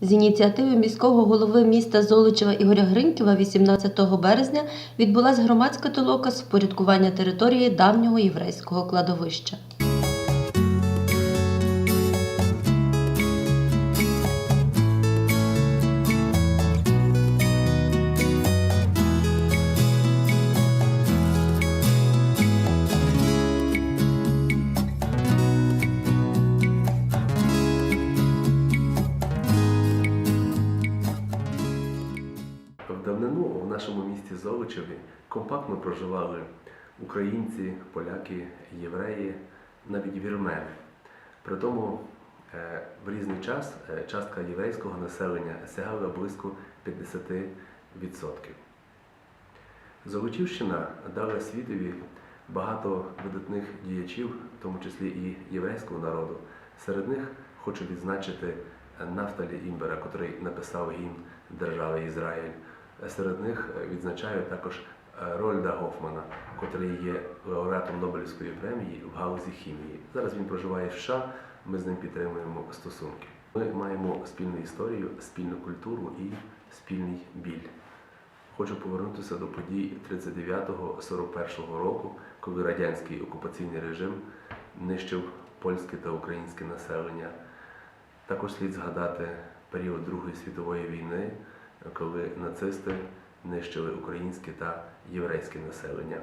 З ініціативи міського голови міста Золочева Ігоря Гриньківа 18 березня відбулася громадська толока з впорядкування території давнього єврейського кладовища. Золочеві компактно проживали українці, поляки, євреї, навіть вірмени. При тому е, в різний час е, частка єврейського населення сягала близько 50%. Золочівщина дала світові багато видатних діячів, в тому числі і єврейського народу. Серед них хочу відзначити Нафталі Імбера, котрий написав гімн держави Ізраїль. Серед них відзначаю також е, Рольда Гофмана, котрий є лауреатом Нобелівської премії в галузі хімії. Зараз він проживає в США, ми з ним підтримуємо стосунки. Ми маємо спільну історію, спільну культуру і спільний біль. Хочу повернутися до подій 39-41 року, коли радянський окупаційний режим нищив польське та українське населення. Також слід згадати період Другої світової війни, коли нацисти нищили українське та єврейське населення.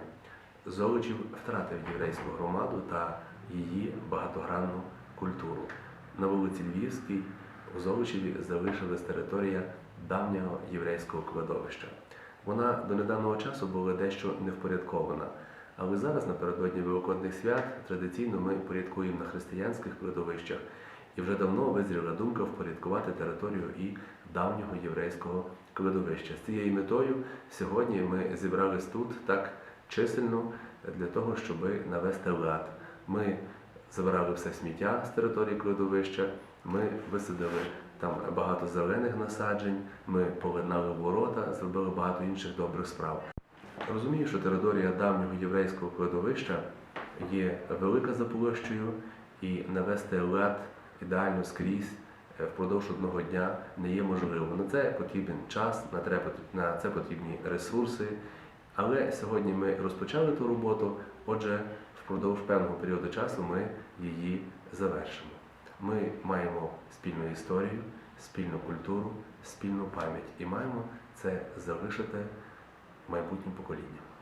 Золочів втратив єврейську громаду та її багатогранну культуру. На вулиці Львівській у Золочеві залишилась територія давнього єврейського кладовища. Вона до недавнього часу була дещо невпорядкована, але зараз напередодні Великодних свят традиційно ми порядкуємо на християнських кладовищах. І вже давно визріла думка впорядкувати територію і давнього єврейського кладовища. З цією метою сьогодні ми зібрались тут так чисельно для того, щоб навести лад. Ми забирали все сміття з території кладовища, ми висадили там багато зелених насаджень, ми повернали ворота, зробили багато інших добрих справ. Розумію, що територія давнього єврейського кладовища є велика за площею, і навести лад ідеально скрізь впродовж одного дня не є можливо. На це потрібен час, на це потрібні ресурси. Але сьогодні ми розпочали ту роботу, отже, впродовж певного періоду часу ми її завершимо. Ми маємо спільну історію, спільну культуру, спільну пам'ять і маємо це залишити майбутнім поколінням.